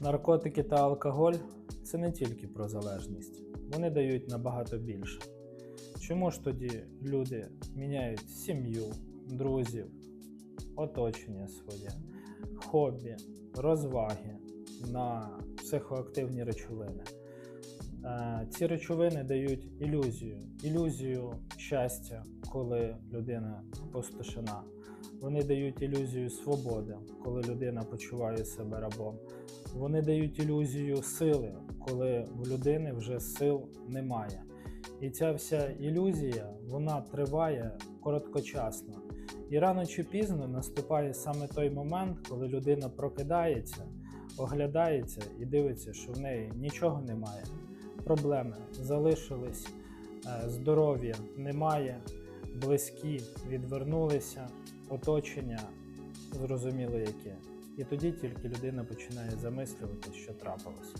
Наркотики та алкоголь це не тільки про залежність, вони дають набагато більше. Чому ж тоді люди міняють сім'ю, друзів, оточення своє, хобі, розваги на психоактивні речовини? Е, Ці речовини дають ілюзію, ілюзію щастя, коли людина опустошена. Вони дають ілюзію свободи, коли людина почуває себе рабом. Вони дають ілюзію сили, коли в людини вже сил немає. І ця вся ілюзія вона триває короткочасно. І рано чи пізно наступає саме той момент, коли людина прокидається, оглядається і дивиться, що в неї нічого немає. Проблеми залишились, е, здоров'я немає, близькі відвернулися, оточення зрозуміло яке. І тоді тільки людина починає замислювати, що трапилось.